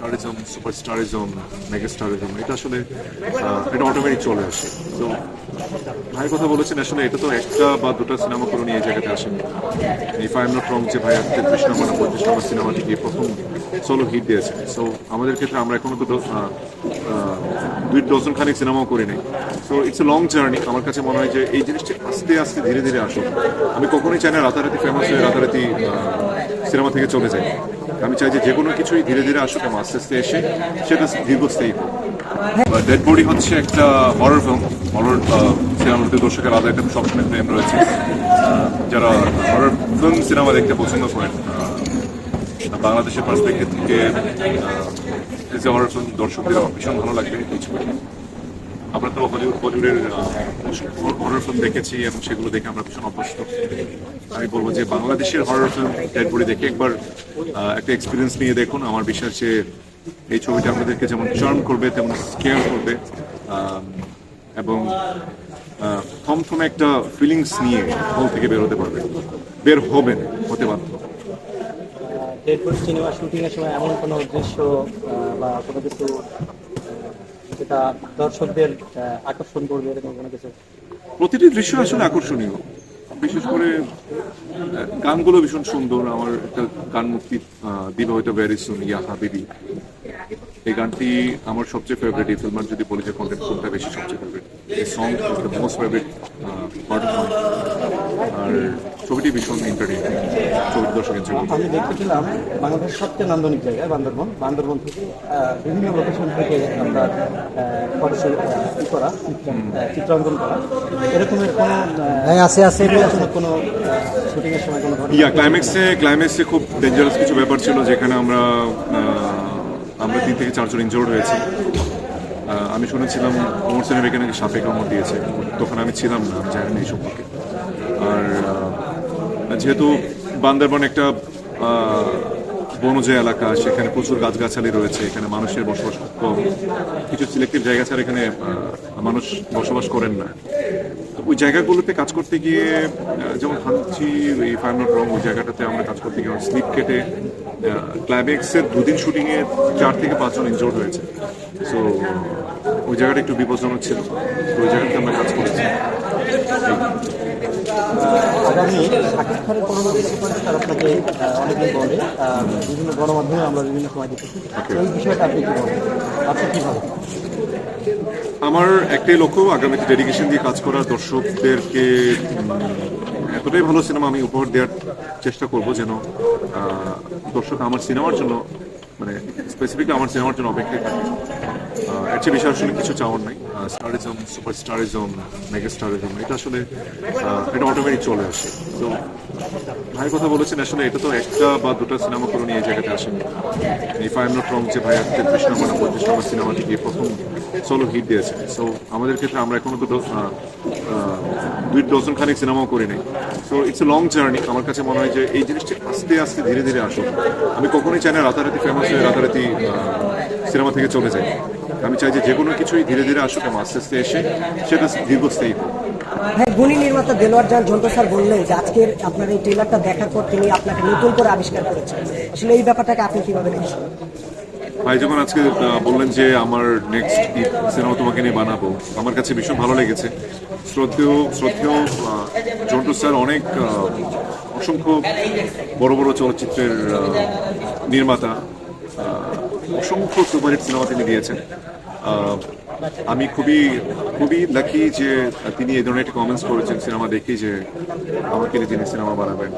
স্টারিজম সুপারস্টারিজম মেগাস্টারিজম এটা আসলে এটা অটোমেটিক চলে আসে। তো ভাই কথা বলেছেন, আসলে এটা তো একটা বা দুটো সিনেমা করে নিয়ে জায়গাতে আসেন। এই ফাইভ নট রং যে ভাই তেত্রিশ নম্বর না নম্বর সিনেমাটি গিয়ে প্রথম সোলো হিট দিয়েছে। সো আমাদের ক্ষেত্রে আমরা এখনও তো দুই ডজন খানিক সিনেমাও করি নাই। So it's a long journey আমার কাছে মনে হয় যে এই জিনিসটা আস্তে আস্তে ধীরে ধীরে আসুক। আমি কখনোই চাই না রাতারাতি ফেমাস হয়ে রাতারাতি সিনেমা থেকে চলে যাই আমি চাই যে যে কোনো কিছুই ধীরে ধীরে আসুক এবং আস্তে আস্তে এসে সেটা দীর্ঘস্থায়ী হোক। ডেড বডি হচ্ছে একটা হরর ফিল্ম হরর সিনেমার প্রতি দর্শকের আলাদা একটা সবসময় প্রেম রয়েছে। যারা হরর ফিল্ম সিনেমা দেখতে পছন্দ করেন বাংলাদেশের পার্সপেক্টিভ থেকে এ হরর ফিল্ম দর্শকদের ভীষণ ভালো লাগবে এই ছবিটি। আমরা তো হলিউড বলিউডের হরর ফিল্ম দেখেছি এবং সেগুলো দেখে আমরা ভীষণ অভ্যস্ত। আমি বলব যে বাংলাদেশের হরর ফিল্ম ডেড বডি দেখে একবার একটা এক্সপিরিয়েন্স নিয়ে দেখুন। আমার বিশ্বাস যে এই ছবিটা আমাদেরকে যেমন চার্ম করবে তেমন স্কেয়ার করবে এবং থমথমে একটা ফিলিংস নিয়ে হল থেকে বের হতে পারবে। বের হবেন হতে বাধ্য। ডেডপুর সিনেমা শুটিং এর সময় এমন কোনো দৃশ্য বা কোনো কিছু যেটা দর্শকদের আকর্ষণ করবে এরকম কোনো কিছু? প্রতিটি দৃশ্য আসলে আকর্ষণীয়। বিশেষ করে গানগুলো ভীষণ সুন্দর। আমার একটা গান মুক্তি দিবে হয়তো ভেরি সুন ইয়া হাবিবি এই গানটি আমার সবচেয়ে ফেভারিট এই ফিল্মার যদি বলি যে কন্টেন্ট কোনটা বেশি সবচেয়ে ফেভারিট এই song is the most favourite part of আর ছবিটি ভীষণ এন্টারটেইনিং ছবিটি দর্শকের জন্য। আমি দেখেছিলাম বাংলাদেশের সবচেয়ে নান্দনিক জায়গায় বান্দরবন। বান্দরবন থেকে বিভিন্ন লোকেশন থেকে আমরা ফটোশুট করা চিত্র- চিত্রাঙ্কন করা। এরকমের কোনো হ্যাঁ, আছে, আছে। কোনো শুটিং এর সময় কোনো ইয়া ক্লাইম্যাক্সে ক্লাইম্যাক্সে খুব ডেঞ্জারাস কিছু ব্যাপার ছিল যেখানে আমরা থেকে চারজন ইনজোর্ড হয়েছি। আমি শুনেছিলাম অমর সেনের এখানে নাকি সাপে কামড় দিয়েছে। তখন আমি ছিলাম না, আমি জানি না সম্পর্কে। আর যেহেতু বান্দরবান একটা বনজ এলাকা, সেখানে প্রচুর গাছগাছালি রয়েছে, এখানে মানুষের বসবাস কম। কিছু সিলেক্টিভ জায়গা ছাড়া এখানে মানুষ বসবাস করেন না। ওই জায়গাগুলোতে কাজ করতে গিয়ে যেমন হানছি এই ফাইভ নট রং ওই জায়গাটাতে আমরা কাজ করতে গিয়ে স্লিপ কেটে ক্লাইম্যাক্সের দুদিন শুটিংয়ে চার থেকে পাঁচজন ইনজোর্ড হয়েছে। সো ওই জায়গাটা একটু বিপজ্জনক ছিল। তো ওই জায়গাতে আমরা কাজ করেছি। আগামী শাকিব খানের পরবর্তী আপনাকে অনেকেই বলে বিভিন্ন গণমাধ্যমে আমরা বিভিন্ন সময় দেখেছি। এই বিষয়টা আপনি কি বলেন? আপনি কি ভাবেন আমার একটাই লক্ষ্য আগামীতে ডেডিকেশন দিয়ে কাজ করা দর্শকদেরকে এতটাই ভালো সিনেমা আমি উপহার দেওয়ার চেষ্টা করব যেন দর্শক আমার সিনেমার জন্য মানে স্পেসিফিকলি আমার সিনেমার জন্য অপেক্ষায় থাকে। এর চেয়ে বেশি আসলে কিছু চাওয়ার নাই। স্টারিজম সুপার স্টারিজম সুপারস্টারিজম মেগাস্টারিজম এটা আসলে এটা অটোমেটিক চলে আসে। তো ভাই কথা বলেছেন আসলে এটা তো একটা বা দুটো সিনেমা করে নিয়ে জায়গাতে আসেন। এই ফাইভ নট রং যে ভাই তেত্রিশ নম্বর না নম্বর সিনেমাটি গিয়ে প্রথম সোলো হিট দিয়েছে সো আমাদের ক্ষেত্রে আমরা এখনও আহ, দুই ডজন খানিক সিনেমাও করি নাই। So it's a long journey আমার কাছে মনে হয় যে এই জিনিসটি আস্তে আস্তে ধীরে ধীরে আসুক। আমি কখনোই চাই না রাতারাতি ফেমাস হয়ে রাতারাতি সিনেমা থেকে চলে যাই আমি চাই যে যে কোনো কিছুই ধীরে ধীরে আসুক এবং আস্তে আস্তে এসে সেটা দীর্ঘস্থায়ী হোক। হ্যাঁ গুণী নির্মাতা দেলোয়ার জান ঝন্টু স্যার বললেন যে আজকের আপনার এই ট্রেলারটা দেখার পর তিনি আপনাকে নতুন করে আবিষ্কার করেছেন। আসলে এই ব্যাপারটাকে আপনি কীভাবে দেখছেন? ভাই যখন আজকে বললেন যে আমার নেক্সট সিনেমা তোমাকে নিয়ে বানাবো। আমার কাছে ভীষণ ভালো লেগেছে। শ্রদ্ধেয় শ্রদ্ধেয় জন্টু স্যার অনেক অসংখ্য বড় বড় চলচ্চিত্রের নির্মাতা। অসংখ্য সুপারহিট সিনেমা তিনি দিয়েছেন। আমি খুবই খুবই লাকি যে তিনি এই ধরনের একটি কমেন্টস করেছেন সিনেমা দেখি যে আমাকে তিনি সিনেমা বানাবেন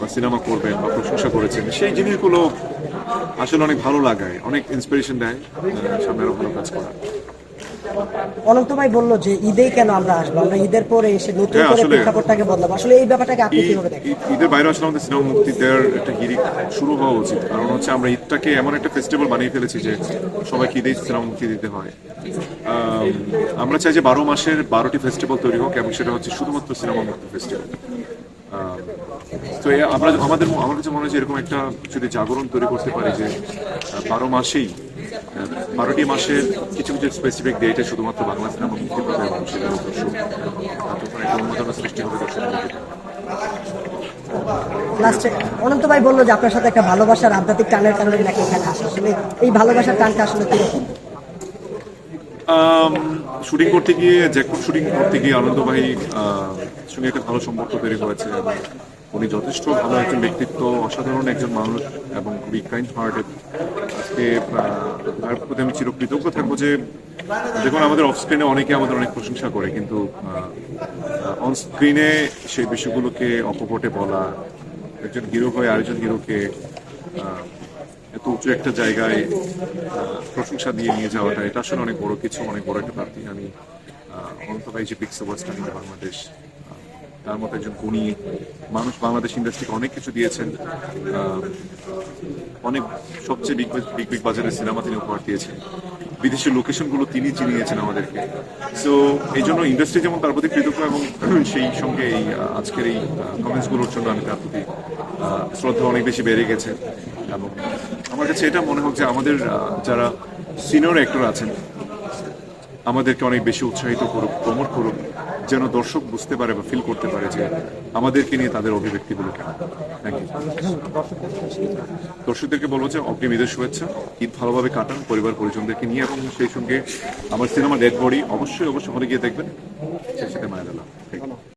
বা সিনেমা করবেন বা প্রশংসা করেছেন। সেই জিনিসগুলো আসলে অনেক ভালো লাগায়, অনেক ইন্সপিরেশন দেয় সামনে আরও ভালো কাজ করার। অনন্ত ভাই বলল যে ঈদেই কেন আমরা আসব? আমরা ঈদের পরে এসে নতুন হ্যাঁ, করে প্রেক্ষাপটটাকে বদলাবো। আসলে এই ব্যাপারটাকে আপনি কীভাবে দেখেন? ঈদের বাইরে আসলে আমাদের সিনেমা মুক্তি দেওয়ার একটা হিরিক শুরু হওয়া উচিত। কারণ হচ্ছে আমরা ঈদটাকে এমন একটা ফেস্টিভ্যাল বানিয়ে ফেলেছি যে সবাইকে ঈদেই সিনেমা মুক্তি দিতে হয়। আম, আমরা চাই যে বারো মাসের বারোটি ফেস্টিভ্যাল তৈরি হোক এবং সেটা হচ্ছে শুধুমাত্র সিনেমা মুক্তি ফেস্টিভ্যাল তো আমরা আমাদের আমার কাছে মনে হয় এরকম একটা যদি জাগরণ তৈরি করতে পারি যে বারো মাসেই বারোটি মাসের কিছু কিছু স্পেসিফিক ডেটে শুধুমাত্র বাংলা সিনেমা মুক্তি পাবে এবং সেটা একটা সৃষ্টি হবে লাস্টে অনন্ত ভাই বলল যে আপনার সাথে একটা ভালোবাসার আধ্যাত্মিক টানের কারণে নাকি এখানে আসা। আসলে এই ভালোবাসার টানটা আসলে কীরকম? শুটিং করতে গিয়ে জ্যাকপট শুটিং করতে গিয়ে আনন্দ ভাই সঙ্গে একটা ভালো সম্পর্ক তৈরি হয়েছে এবং উনি যথেষ্ট ভালো একজন ব্যক্তিত্ব, অসাধারণ একজন মানুষ এবং খুবই কাইন্ড হার্টেড আজকে তার প্রতি আমি চিরকৃতজ্ঞ থাকব যে, দেখুন, আমাদের অফ স্ক্রিনে অনেকে আমাদের অনেক প্রশংসা করে, কিন্তু অন স্ক্রিনে সেই বিষয়গুলোকে অপপটে বলা, একজন হিরো হয়ে আরেকজন হিরোকে এত উঁচু একটা জায়গায় প্রশংসা দিয়ে নিয়ে যাওয়াটা, এটা আসলে অনেক বড় কিছু, অনেক বড় একটা প্রাপ্তি। আমি অনন্ত ভাই যে পিক্স অ্যাওয়ার্ডসটা বাংলাদেশ তার মতো একজন গুণী মানুষ বাংলাদেশ ইন্ডাস্ট্রিকে অনেক কিছু দিয়েছেন। অনেক, সবচেয়ে বিগ বিগ বিগ বাজারের সিনেমা তিনি উপহার দিয়েছেন। বিদেশের লোকেশনগুলো তিনি চিনিয়েছেন আমাদেরকে। সো এই জন্য ইন্ডাস্ট্রি যেমন তার প্রতি কৃতজ্ঞ এবং সেই সঙ্গে এই আজকের এই কমেন্টসগুলোর জন্য আমি তার প্রতি শ্রদ্ধা অনেক বেশি বেড়ে গেছে। এবং আমার কাছে এটা মনে হোক যে আমাদের যারা সিনিয়র অ্যাক্টর আছেন, আমাদেরকে অনেক বেশি উৎসাহিত করুক, প্রমোট করুক, যেন দর্শক বুঝতে পারে বা ফিল করতে পারে যে আমাদেরকে নিয়ে তাদের অভিব্যক্তিগুলো কেন দর্শকদেরকে বলব যে অগ্রিম ঈদের শুভেচ্ছা। ঈদ ভালোভাবে কাটান, পরিবার পরিজনদেরকে নিয়ে এবং সেই সঙ্গে আমার সিনেমা ডেড বডি অবশ্যই অবশ্যই হলে গিয়ে দেখবেন। সেই সাথে মায়া দিলাম থ্যাংক ইউ